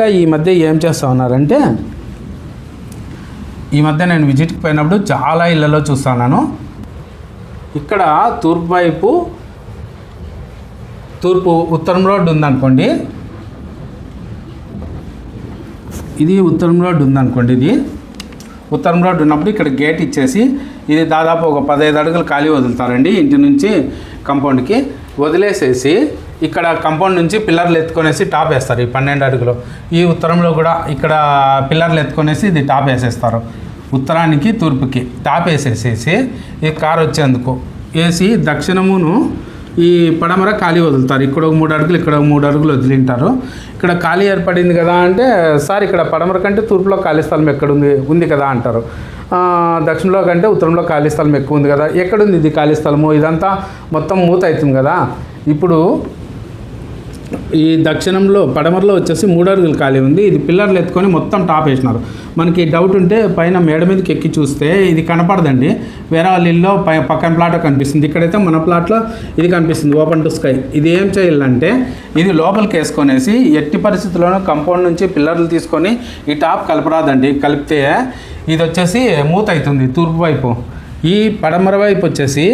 ఇంకా ఈ మధ్య ఏం చేస్తా ఉన్నారంటే ఈ మధ్య నేను విజిట్కి పోయినప్పుడు చాలా ఇళ్ళలో చూస్తున్నాను. ఇక్కడ తూర్పు వైపు తూర్పు ఉత్తరం రోడ్డు ఉందనుకోండి. ఇది ఉత్తరం రోడ్డు ఉందనుకోండి ఇది. ఉత్తరం రోడ్డు ఉన్నప్పుడు ఇక్కడ గేట్ ఇచ్చేసి ఇది దాదాపు ఒక పదహైదు అడుగులు ఖాళీ వదులుతారండి ఇంటి నుంచి కంపౌండ్కి. వదిలేసేసి ఇక్కడ కంపౌండ్ నుంచి పిల్లర్లు ఎత్తుకొనేసి టాప్ వేస్తారు ఈ పన్నెండు అడుగులో. ఈ ఉత్తరంలో కూడా ఇక్కడ పిల్లర్లు ఎత్తుకొనేసి ఇది టాప్ వేసేస్తారు. ఉత్తరానికి తూర్పుకి టాప్ వేసేసేసి ఈ కారు వచ్చేందుకు. వేసి దక్షిణమును ఈ పడమర ఖాళీ వదులుతారు. ఇక్కడ ఒక మూడు అడుగులు ఇక్కడ ఒక మూడు అడుగులు వదిలింటారు. ఇక్కడ ఖాళీ ఏర్పడింది కదా అంటే సార్ ఇక్కడ పడమర కంటే తూర్పులో ఖాళీ స్థలం ఎక్కడ ఉంది ఉంది కదా అంటారు. దక్షిణంలో కంటే ఉత్తరంలో ఖాళీ స్థలం ఎక్కువ ఉంది కదా. ఎక్కడుంది ఇది ఖాళీ స్థలము? ఇదంతా మొత్తం మూత అవుతుంది కదా. ఇప్పుడు ఈ దక్షిణంలో పడమరలో వచ్చేసి మూడు అడుగులు ఖాళీ ఉంది. ఇది పిల్లర్లు ఎత్తుకొని మొత్తం టాప్ వేసినారు. మనకి డౌట్ ఉంటే పైన మేడ మీదకి ఎక్కి చూస్తే ఇది కనపడదండి. వేరే వాళ్ళ ఇల్లు పై పక్కన ప్లాట్ కనిపిస్తుంది. ఇక్కడైతే మన ప్లాట్లో ఇది కనిపిస్తుంది. Open to sky. ఇది ఏం చేయాలంటే ఇది లోపలికి వేసుకొనేసి ఎట్టి పరిస్థితుల్లోనూ కంపౌండ్ నుంచి పిల్లర్లు తీసుకొని ఈ టాప్ కలపరాదండి. కలిపితే ఇది వచ్చేసి మూత అవుతుంది తూర్పు వైపు. ఈ పడమర వైపు వచ్చేసి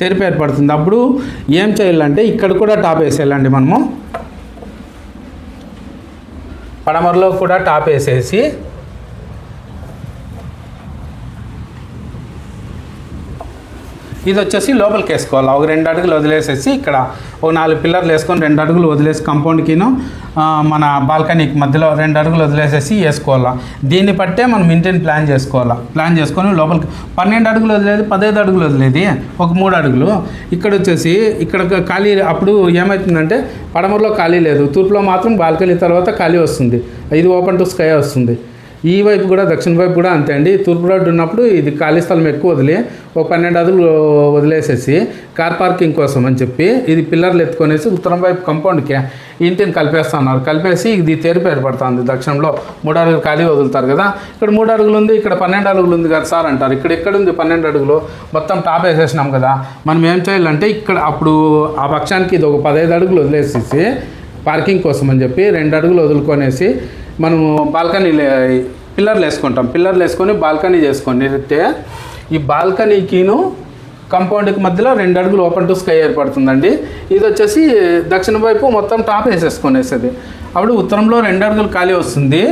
తెరిపి ఏర్పడుతుంది. అప్పుడు ఏం చేయాలంటే ఇక్కడ కూడా టాప్ వేసేయాలండి మనము. పడమరలో కూడా టాప్ వేసేసి ఇది వచ్చేసి లోపలికి వేసుకోవాలి. ఒక రెండు అడుగులు వదిలేసేసి ఇక్కడ ఒక నాలుగు పిల్లర్లు వేసుకొని రెండు అడుగులు వదిలేసి కాంపౌండ్కిను మన బాల్కనీకి మధ్యలో రెండు అడుగులు వదిలేసేసి వేసుకోవాలా? దీన్ని బట్టే మనం ఇంటిని ప్లాన్ చేసుకోవాలా? ప్లాన్ చేసుకొని లోపలికి పన్నెండు అడుగులు వదిలేదు పదహైదు అడుగులు వదిలేది ఒక మూడు అడుగులు. ఇక్కడ వచ్చేసి ఇక్కడ ఖాళీ అప్పుడు ఏమవుతుందంటే పడమరలో ఖాళీ లేదు. తూర్పులో మాత్రం బాల్కనీ తర్వాత ఖాళీ వస్తుంది. ఇది ఓపెన్ టు స్కై వస్తుంది. ఈ వైపు కూడా దక్షిణ వైపు కూడా అంతే అండి. తూర్పు రోడ్డు ఉన్నప్పుడు ఇది ఖాళీ స్థలం ఎక్కువ వదిలి ఒక పన్నెండు అదులు వదిలేసేసి కార్ పార్కింగ్ కోసం అని చెప్పి ఇది పిల్లర్లు ఎత్తుకొనేసి ఉత్తరం వైపు కంపౌండ్కి ఇంటిని కలిపేస్తున్నారు కలిపేసి ఇది తెరిపి ఏర్పడుతుంది దక్షిణంలో. మూడు అడుగులు ఖాళీ వదులుతారు కదా. ఇక్కడ మూడు అడుగులు ఉంది ఇక్కడ పన్నెండు అడుగులు ఉంది కదా సార్ అంటారు. ఇక్కడ ఎక్కడ ఉంది పన్నెండు అడుగులు? మొత్తం టాప్ వేసేసినాం కదా. మనం ఏం చేయాలంటే ఇక్కడ అప్పుడు ఆ పక్షానికి ఇది ఒక పదహైదు అడుగులు వదిలేసేసి పార్కింగ్ కోసం అని చెప్పి రెండు అడుగులు వదులుకొనేసి మనము బాల్కనీ పిల్లర్లు వేసుకుంటాం. పిల్లర్లు వేసుకొని బాల్కనీ చేసుకొని నిరితే ఈ బాల్కనీకిను కంపౌండ్కి మధ్యలో రెండు అడుగులు ఓపెన్ టు స్కై ఏర్పడుతుందండి. ఇది వచ్చేసి దక్షిణ వైపు మొత్తం టాప్ వేసేసుకొనేసేది. అప్పుడు ఉత్తరంలో రెండు అడుగులు ఖాళీ వస్తుంది.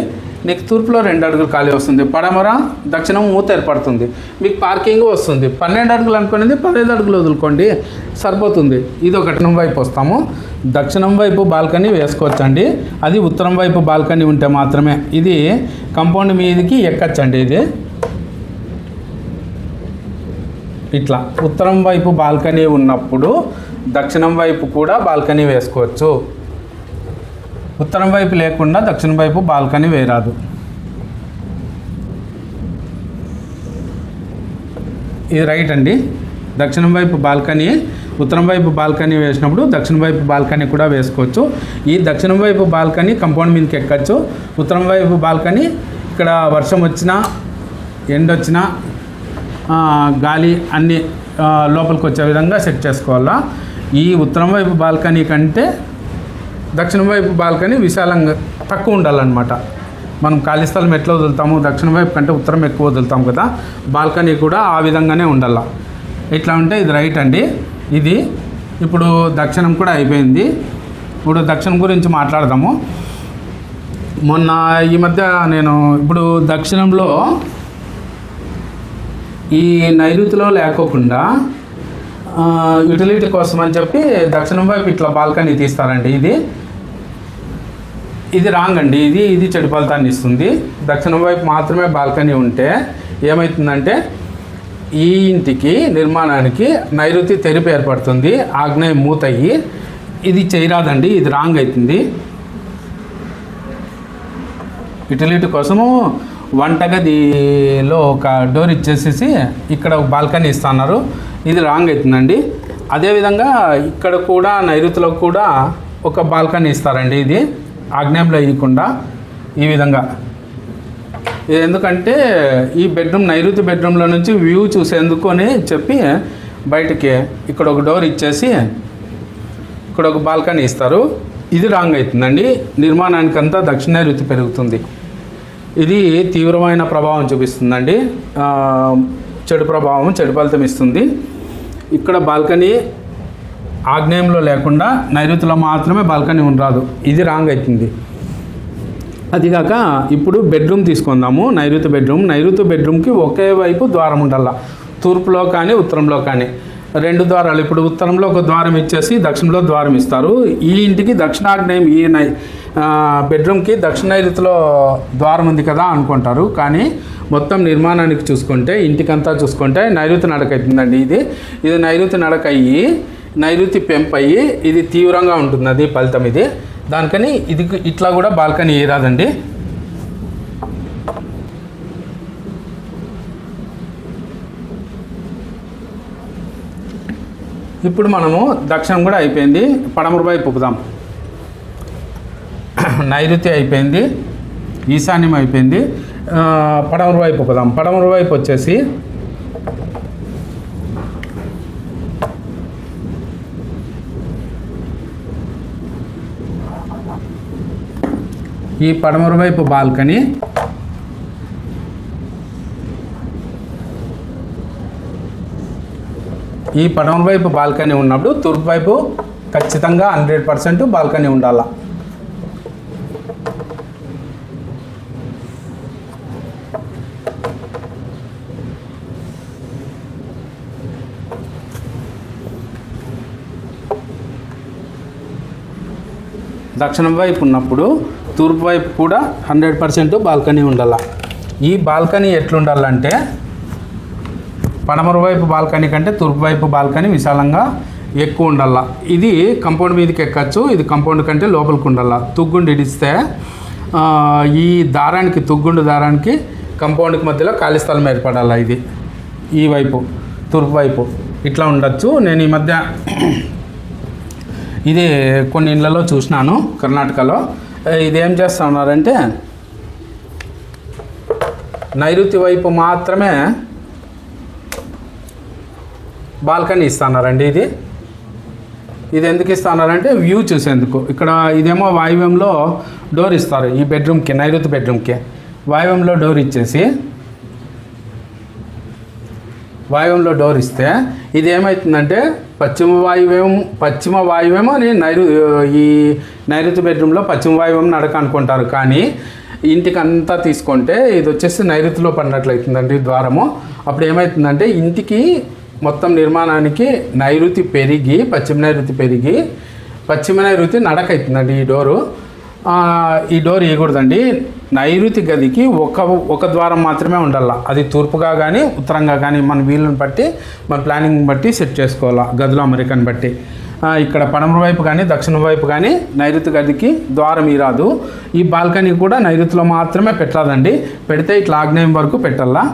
నీకు తూర్పులో రెండు అడుగులు ఖాళీ వస్తుంది. పడమర దక్షిణం మూత ఏర్పడుతుంది. మీకు పార్కింగ్ వస్తుంది. పన్నెండు అడుగులు అనుకునేది పదహైదు అడుగులు వదులుకోండి. సరిపోతుంది. ఇది ఒక వైపు వస్తాము. దక్షిణం వైపు బాల్కనీ వేసుకోవచ్చండి. అది ఉత్తరం వైపు బాల్కనీ ఉంటే మాత్రమే. ఇది కంపౌండ్ మీదకి ఎక్కచ్చండి ఇది. ఇట్లా. ఉత్తరం వైపు బాల్కనీ ఉన్నప్పుడు దక్షిణం వైపు కూడా బాల్కనీ వేసుకోవచ్చు. ఉత్తరం వైపు లేకుండా దక్షిణ వైపు బాల్కనీ వేయరాదు. ఇది రైట్ అండి. దక్షిణం వైపు బాల్కనీ ఉత్తరం వైపు బాల్కనీ వేసినప్పుడు దక్షిణ వైపు బాల్కనీ కూడా వేసుకోవచ్చు. ఈ దక్షిణం వైపు బాల్కనీ కంపౌండ్ మీదకి ఎక్కచ్చు. ఉత్తరం వైపు బాల్కనీ ఇక్కడ వర్షం వచ్చినా ఎండ వచ్చినా గాలి అన్ని లోపలికి వచ్చే విధంగా సెట్ చేసుకోవాలా. ఈ ఉత్తరం వైపు బాల్కనీ కంటే దక్షిణం వైపు బాల్కనీ విశాలంగా తక్కువ ఉండాలన్నమాట. మనం ఖాళీ స్థలం ఎట్లా వదులుతాము దక్షిణం వైపు కంటే ఉత్తరం ఎక్కువ వదులుతాం కదా బాల్కనీ కూడా ఆ విధంగానే ఉండాల. ఇట్లా ఉంటే ఇది రైట్ అండి. ఇది ఇప్పుడు దక్షిణం కూడా అయిపోయింది. ఇప్పుడు దక్షిణం గురించి మాట్లాడదాము. మొన్న ఈ మధ్య నేను ఇప్పుడు దక్షిణంలో ఈ నైరుతిలో లేకోకుండా యూటిలిటీ కోసం అని చెప్పి దక్షిణం వైపు ఇట్లా బాల్కనీ తీస్తారండి ఇది. ఇది రాంగ్ అండి. ఇది ఇది చెడు ఫలితాన్ని ఇస్తుంది. దక్షిణం వైపు మాత్రమే బాల్కనీ ఉంటే ఏమవుతుందంటే ఈ ఇంటికి నిర్మాణానికి నైరుతి తెరిపి ఏర్పడుతుంది. ఆగ్నేయ మూతయ్యి. ఇది చేయరాదండి. ఇది రాంగ్ అవుతుంది యుటిలిటీ కోసము వంటగదిలో ఒక డోర్ ఇచ్చేసేసి ఇక్కడ ఒక బాల్కనీ ఇస్తున్నారు. ఇది రాంగ్ అవుతుందండి అదేవిధంగా ఇక్కడ కూడా నైరుతిలో కూడా ఒక బాల్కనీ ఇస్తారండి ఇది. ఆగ్నేయంలో ఇవ్వకుండా ఈ విధంగా. ఇది ఎందుకంటే ఈ బెడ్రూమ్ నైరుతి బెడ్రూమ్లో నుంచి వ్యూ చూసేందుకు అని చెప్పి బయటికి ఇక్కడ ఒక డోర్ ఇచ్చేసి ఇక్కడ ఒక బాల్కనీ ఇస్తారు. ఇది రాంగ్ అవుతుందండి. నిర్మాణానికంతా దక్షిణ పెరుగుతుంది. ఇది తీవ్రమైన ప్రభావం చూపిస్తుందండి. చెడు ప్రభావం చెడు ఫలితం ఇస్తుంది. ఇక్కడ బాల్కనీ ఆగ్నేయంలో లేకుండా నైరుతిలో మాత్రమే బాల్కనీ ఉండరాదు. ఇది రాంగ్ అవుతుంది అదిగాక ఇప్పుడు బెడ్రూమ్ తీసుకుందాము. నైరుతి బెడ్రూమ్. నైరుతి బెడ్రూమ్కి ఒకే వైపు ద్వారం ఉండాల. తూర్పులో కానీ ఉత్తరంలో కానీ. రెండు ద్వారాలు. ఇప్పుడు ఉత్తరంలో ఒక ద్వారం ఇచ్చేసి దక్షిణంలో ద్వారం ఇస్తారు. ఈ ఇంటికి దక్షిణాగ్నేయం ఈ నై బెడ్రూమ్కి దక్షిణ నైరుతిలో ద్వారం ఉంది కదా అనుకుంటారు. కానీ మొత్తం నిర్మాణానికి చూసుకుంటే ఇంటికంతా చూసుకుంటే నైరుతి నడక అవుతుందండి ఇది. ఇది నైరుతి నడక అయ్యి నైరుతి పెంపయ్యి ఇది తీవ్రంగా ఉంటుంది అది ఫలితం ఇది. దానికని ఇది ఇట్లా కూడా బాల్కనీ ఏరాదండి. ఇప్పుడు మనము దక్షిణం కూడా అయిపోయింది పడమర వైపు పుపుదాం నైరుతి అయిపోయింది ఈశాన్యం అయిపోయింది. ఆ, పడమర వైపు పుపుదాం పడమర వైపు వచ్చేసి ఈ పడమర వైపు బాల్కనీ. ఈ పడమర వైపు బాల్కనీ ఉన్నప్పుడు తూర్పు వైపు ఖచ్చితంగా హండ్రెడ్ పర్సెంట్ బాల్కనీ ఉండాలా. దక్షిణం వైపు ఉన్నప్పుడు తూర్పు వైపు కూడా హండ్రెడ్ పర్సెంట్ బాల్కనీ ఉండాల. ఈ బాల్కనీ ఎట్లుండాలంటే పడమర వైపు బాల్కనీ కంటే తూర్పు వైపు బాల్కనీ విశాలంగా ఎక్కువ ఉండాల. ఇది కంపౌండ్ మీదకి ఎక్కచ్చు ఇది కంపౌండ్ కంటే లోపలికి ఉండాల. తుగ్గుండు ఇడిస్తే ఈ దారానికి తుగ్గుండు దారానికి కంపౌండ్కి మధ్యలో ఖాళీ స్థలం ఏర్పడాలా ఇది. ఈ వైపు తూర్పు వైపు. ఇట్లా ఉండొచ్చు. నేను ఈ మధ్య ఇది కొన్ని ఇళ్ళలో చూసినాను కర్ణాటకలో. ఇది ఏం చేస్తా ఉన్నారంటే నైరుతి వైపు మాత్రమే బాల్కనీ ఇస్తున్నారండి ఇది. ఇది ఎందుకు ఇస్తున్నారంటే వ్యూ చూసేందుకు. ఇక్కడ ఇదేమో వాయువ్యంలో డోర్ ఇస్తారు ఈ బెడ్రూమ్కి నైరుతి బెడ్రూమ్కి. వాయువ్యంలో డోర్ ఇచ్చేసి వాయువ్యంలో డోర్ ఇస్తే ఇది ఏమవుతుందంటే పశ్చిమ వాయువ్యం పశ్చిమ వాయువ్యం అని నైరు ఈ నైరుతి బెడ్రూమ్లో పశ్చిమ వాయువ్యం నడక అనుకుంటారు. కానీ ఇంటికి అంతా తీసుకుంటే ఇది వచ్చేసి నైరుతిలో పడినట్లయితుందండి ద్వారము. అప్పుడు ఏమవుతుందంటే ఇంటికి మొత్తం నిర్మాణానికి నైరుతి పెరిగి పశ్చిమ నైరుతి పెరిగి పశ్చిమ నైరుతి నడక అవుతుందండి ఈ డోరు. ఈ డోర్ వేయకూడదండి. నైరుతి గదికి ఒక ఒక ద్వారం మాత్రమే ఉండాల. అది తూర్పుగా కానీ ఉత్తరంగా కానీ మన వీళ్ళని బట్టి మన ప్లానింగ్ బట్టి సెట్ చేసుకోవాలా గదుల అమెరికాని బట్టి. ఇక్కడ పడమర వైపు కానీ దక్షిణ వైపు కానీ నైరుతి గదికి ద్వారం ఇరాదు ఈ బాల్కనీ కూడా నైరుతిలో మాత్రమే పెట్టాలండి పెడితే ఇట్లా ఆగ్నేయం వరకు పెట్టాలా.